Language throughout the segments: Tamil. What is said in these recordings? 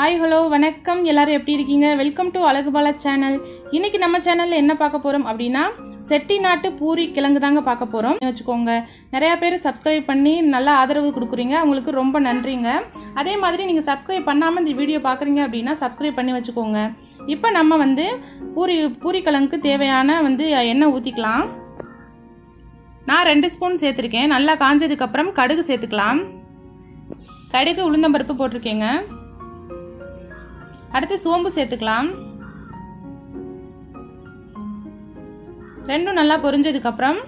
ஹாய் ஹலோ வணக்கம். எல்லாரும் எப்படி இருக்கீங்க? வெல்கம் டு அழகுபாலா சேனல் இன்னைக்கு நம்ம சேனலில் என்ன பார்க்க போகிறோம் அப்படின்னா செட்டி நாட்டு பூரி கிழங்கு தாங்க பார்க்க போகிறோம் வச்சுக்கோங்க. நிறையா பேர் சப்ஸ்கிரைப் பண்ணி நல்லா ஆதரவு கொடுக்குறீங்க. அவங்களுக்கு ரொம்ப நன்றிங்க. அதே மாதிரி நீங்கள் சப்ஸ்கிரைப் பண்ணாமல் இந்த வீடியோ பார்க்குறீங்க அப்படின்னா சப்ஸ்கிரைப் பண்ணி வச்சுக்கோங்க. இப்போ நம்ம வந்து பூரி பூரி கிழங்குக்கு தேவையான வந்து எண்ணெய் ஊற்றிக்கலாம் நான் ரெண்டு ஸ்பூன் சேர்த்துருக்கேன். நல்லா காஞ்சதுக்கப்புறம் கடுகு சேர்த்துக்கலாம். கடுகு உளுந்தம்பருப்பு போட்டிருக்கேங்க. அடுத்து சோம்பு சேர்த்துக்கலாம். ரெண்டும் நல்லா பொரிஞ்சதுக்கப்புறம்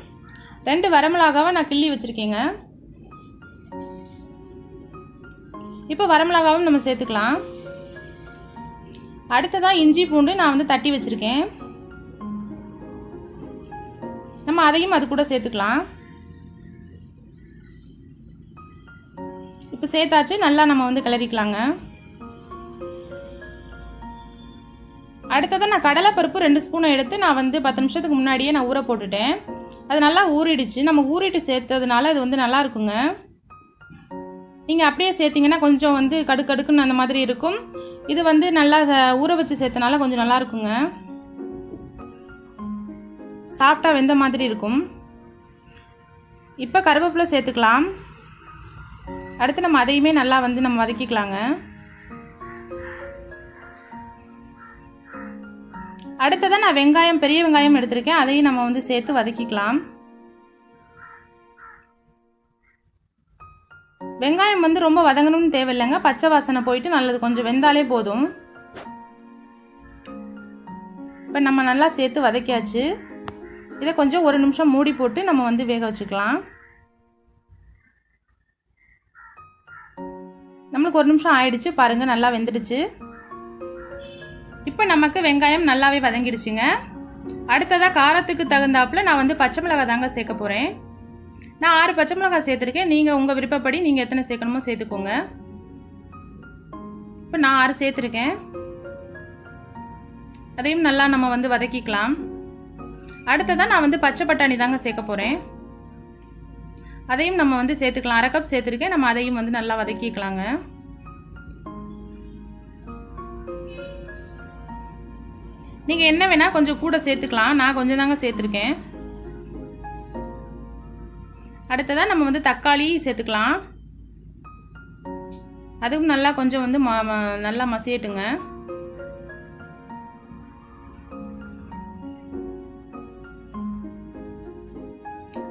ரெண்டு வரமிளகாவை நான் கிள்ளி வச்சுருக்கேங்க. இப்போ வரமிளகாவும் நம்ம சேர்த்துக்கலாம். அடுத்ததான் இஞ்சி பூண்டு நான் வந்து தட்டி வச்சுருக்கேன். நம்ம அதையும் அது கூட சேர்த்துக்கலாம். இப்போ சேர்த்தாச்சு நல்லா நம்ம வந்து கிளறிக்கலாங்க. அடுத்ததான் நான் கடலைப்பருப்பு ரெண்டு ஸ்பூனை எடுத்து நான் வந்து பத்து நிமிஷத்துக்கு முன்னாடியே நான் ஊற போட்டுட்டேன். அது நல்லா ஊறிடுச்சு. நம்ம ஊறிட்டு சேர்த்ததுனால அது வந்து நல்லா இருக்குங்க. நீங்கள் அப்படியே சேர்த்திங்கன்னா கொஞ்சம் வந்து கடுக்கடுக்குன்னு அந்த மாதிரி இருக்கும். இது வந்து நல்லா ஊற வச்சு சேர்த்தனால கொஞ்சம் நல்லா இருக்குங்க. சாஃப்டாக வெந்த மாதிரி இருக்கும். இப்போ கருவேப்பிலை சேர்த்துக்கலாம். அடுத்து நம்ம அதையுமே நல்லா வந்து நம்ம வதக்கிக்கலாங்க. அடுத்ததான் நான் வெங்காயம் பெரிய வெங்காயம் எடுத்திருக்கேன். அதையும் நம்ம வந்து சேர்த்து வதக்கிக்கலாம். வெங்காயம் வந்து ரொம்ப வதங்கணும்னு தேவையில்லைங்க. பச்சை வாசனை போயிட்டு நல்லது. கொஞ்சம் வெந்தாலே போதும். இப்போ நம்ம நல்லா சேர்த்து வதக்கியாச்சு. இதை கொஞ்சம் ஒரு நிமிஷம் மூடி போட்டு நம்ம வந்து வேக வச்சுக்கலாம். நம்மளுக்கு ஒரு நிமிஷம் ஆயிடுச்சு. பாருங்க நல்லா வெந்துடுச்சு. இப்போ நமக்கு வெங்காயம் நல்லாவே வதங்கிடுச்சுங்க. அடுத்ததாக காரத்துக்கு தகுந்தாப்புல நான் வந்து பச்சை மிளகாய் தாங்க சேர்க்க போகிறேன் நான் ஆறு பச்சை மிளகாய் சேர்த்துருக்கேன். நீங்கள் உங்கள் விருப்பப்படி நீங்கள் எத்தனை சேர்க்கணுமோ சேர்த்துக்கோங்க. இப்போ நான் ஆறு சேர்த்துருக்கேன். அதையும் நல்லா நம்ம வந்து வதக்கிக்கலாம். அடுத்ததாக நான் வந்து பச்சை பட்டாணி தாங்க சேர்க்க போகிறேன் அதையும் நம்ம வந்து சேர்த்துக்கலாம். அரை கப் சேர்த்துருக்கேன். நம்ம அதையும் வந்து நல்லா வதக்கிக்கலாங்க. நீங்கள் என்ன வேணால் கொஞ்சம் கூட சேர்த்துக்கலாம். நான் கொஞ்சம் தாங்க சேர்த்துருக்கேன். அடுத்ததாக நம்ம வந்து தக்காளி சேர்த்துக்கலாம். அதுவும் நல்லா கொஞ்சம் வந்து ம- நல்லா மசியட்டுங்க.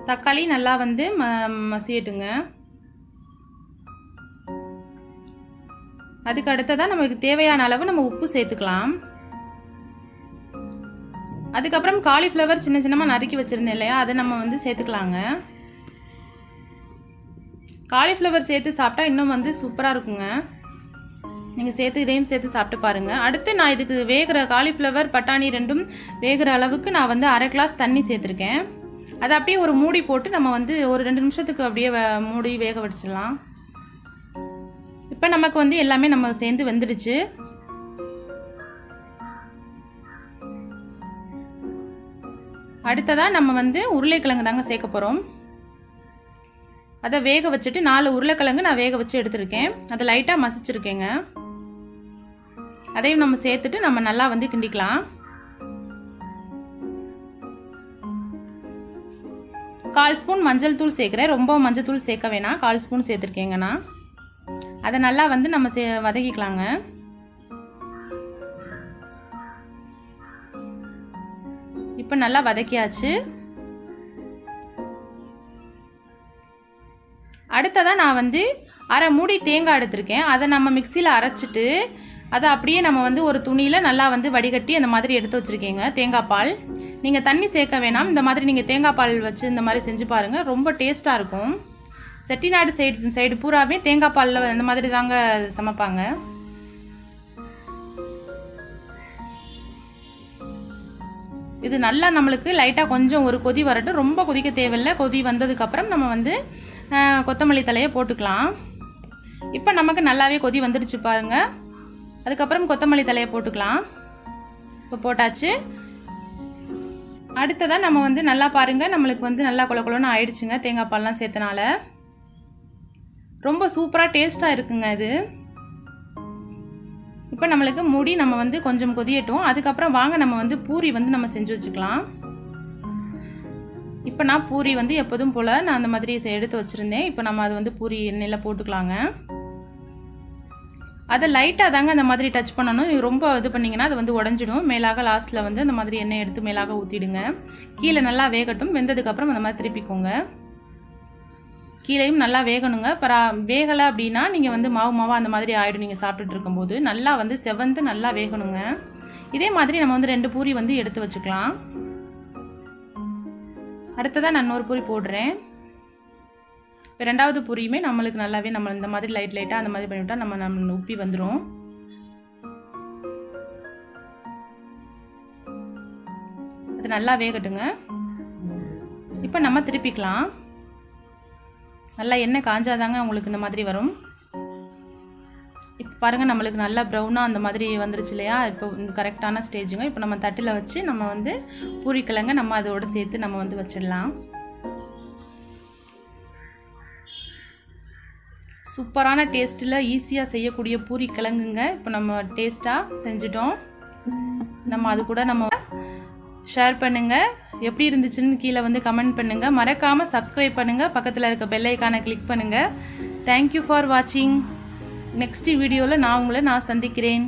தக்காளி நல்லா வந்து ம மசியட்டுங்க. அதுக்கு அடுத்ததாக நமக்கு தேவையான அளவு நம்ம உப்பு சேர்த்துக்கலாம். அதுக்கப்புறம் காலிஃப்ளவர் சின்ன சின்னமாக நறுக்கி வச்சுருந்தேன் இல்லையா? அதை நம்ம வந்து சேர்த்துக்கலாங்க. காலிஃப்ளவர் சேர்த்து சாப்பிட்டா இன்னும் வந்து சூப்பராக இருக்குங்க. நீங்கள் சேர்த்து இதையும் சேர்த்து சாப்பிட்டு பாருங்கள் அடுத்து நான் இதுக்கு வேகிற காலிஃப்ளவர் பட்டாணி ரெண்டும் வேகிற அளவுக்கு நான் வந்து அரை கிளாஸ் தண்ணி சேர்த்துருக்கேன். அதை அப்படியே ஒரு மூடி போட்டு நம்ம வந்து ஒரு ரெண்டு நிமிஷத்துக்கு அப்படியே மூடி வேக வச்சிடலாம். இப்போ நமக்கு வந்து எல்லாமே நம்ம சேர்ந்து வெந்துடுச்சு. அடுத்ததாக நம்ம வந்து உருளைக்கிழங்கு தாங்க சேர்க்க போகிறோம் அதை வேக வச்சுட்டு நாலு உருளைக்கிழங்கு நான் வேக வச்சு எடுத்திருக்கேன். அதை லைட்டாக மசிச்சிருக்கேங்க. அதையும் நம்ம சேர்த்துட்டு நம்ம நல்லா வந்து கிண்டிக்கலாம். கால் ஸ்பூன் மஞ்சள் தூள் சேர்க்குறேன். ரொம்ப மஞ்சள் தூள் சேர்க்க வேணாம். கால் ஸ்பூன் சேர்த்துருக்கேங்கண்ணா அதை நல்லா வந்து நம்ம சே வதக்கிக்கலாங்க. இப்போ நல்லா வதக்கியாச்சு. அடுத்ததாக நான் வந்து அரை மூடி தேங்காய் எடுத்திருக்கேன். அதை நம்ம மிக்சியில் அரைச்சிட்டு அதை அப்படியே நம்ம வந்து ஒரு துணியில் நல்லா வந்து வடிகட்டி அந்த மாதிரி எடுத்து வச்சுருக்கீங்க தேங்காய் பால். நீங்கள் தண்ணி சேர்க்க வேணாம். இந்த மாதிரி நீங்கள் தேங்காய் பால் வச்சு இந்த மாதிரி செஞ்சு பாருங்கள் ரொம்ப டேஸ்ட்டாக இருக்கும். செட்டிநாடு சைடு சைடு பூராவே தேங்காய் பாலில் இந்த மாதிரி தாங்க சமைப்பாங்க. இது நல்லா நம்மளுக்கு லைட்டாக கொஞ்சம் ஒரு கொதி வரட்டும். ரொம்ப கொதிக்க தேவையில்லை. கொதி வந்ததுக்கப்புறம் நம்ம வந்து கொத்தமல்லி தலையை போட்டுக்கலாம். இப்போ நமக்கு நல்லாவே கொதி வந்துடுச்சு பாருங்க. அதுக்கப்புறம் கொத்தமல்லி தலையை போட்டுக்கலாம். இப்போ போட்டாச்சு. அடுத்ததாக நம்ம வந்து நல்லா பாருங்க. நம்மளுக்கு வந்து நல்லா கொல கொலன்னு ஆயிடுச்சுங்க. தேங்காய் பால்லாம் சேர்த்தனால. ரொம்ப சூப்பராக டேஸ்ட்டாக இருக்குங்க இது. இப்போ நம்மளுக்கு மூடி நம்ம வந்து கொஞ்சம் கொதியட்டும். அதுக்கப்புறம் வாங்க நம்ம வந்து பூரி வந்து நம்ம செஞ்சு வச்சுக்கலாம். இப்போ நான் பூரி வந்து எப்போதும் போல் நான் அந்த மாதிரி எடுத்து வச்சுருந்தேன். இப்போ நம்ம அது வந்து பூரி எண்ணெயில் போட்டுக்கலாங்க. அதை லைட்டாக தாங்க அந்த மாதிரி டச் பண்ணணும். நீங்கள் ரொம்ப இது பண்ணிங்கன்னா அது வந்து உடஞ்சிடும். மேலாக லாஸ்ட்டில் வந்து அந்த மாதிரி எண்ணெய் எடுத்து மேலாக ஊற்றிடுங்க கீழே நல்லா வேகட்டும். வெந்ததுக்கப்புறம் அந்த மாதிரி திருப்பிக்கோங்க. கீழேயும் நல்லா வேகணுங்க. பரா வேகலை அப்படின்னா நீங்கள் வந்து மாவு மாவா அந்த மாதிரி ஆயிடும் நீங்கள் சாப்பிட்டுட்டு இருக்கும்போது. நல்லா வந்து செவந்து நல்லா வேகணுங்க. இதே மாதிரி நம்ம வந்து ரெண்டு பூரி வந்து எடுத்து வச்சுக்கலாம். அடுத்ததாக நான் இன்னொரு பூரி போடுறேன். இப்போ ரெண்டாவது பூரியுமே நம்மளுக்கு நல்லாவே நம்ம இந்த மாதிரி லைட் லைட்டாக அந்த மாதிரி பண்ணிவிட்டா நம்ம நம்ம உப்பி வந்துடும் அது நல்லா வேகட்டுங்க. இப்போ நம்ம திருப்பிக்கலாம். நல்லா எண்ணெய் காஞ்சாதாங்க உங்களுக்கு இந்த மாதிரி வரும். இப்போ பாருங்கள் நம்மளுக்கு நல்லா ப்ரௌனாக அந்த மாதிரி வந்துருச்சு இல்லையா? இப்போ இந்த கரெக்டான ஸ்டேஜுங்க இப்போ நம்ம தட்டில் வச்சு நம்ம வந்து பூரிக்கிழங்க நம்ம அதோட சேர்த்து நம்ம வந்து வச்சிடலாம். சூப்பரான டேஸ்ட்டில் ஈஸியாக செய்யக்கூடிய பூரி கிழங்குங்க இப்போ நம்ம டேஸ்ட்டாக செஞ்சிட்டோம். நம்ம அது கூட நம்ம ஷேர் பண்ணுங்கள் எப்படி இருந்துச்சுன்னு கீழே வந்து கமெண்ட் பண்ணுங்கள் மறக்காமல் சப்ஸ்கிரைப் பண்ணுங்கள் பக்கத்தில் இருக்க பெல் கிளிக் பண்ணுங்கள் தேங்க்யூ ஃபார் வாட்சிங் நெக்ஸ்ட் வீடியோவில் நான் உங்களை நான் சந்திக்கிறேன்.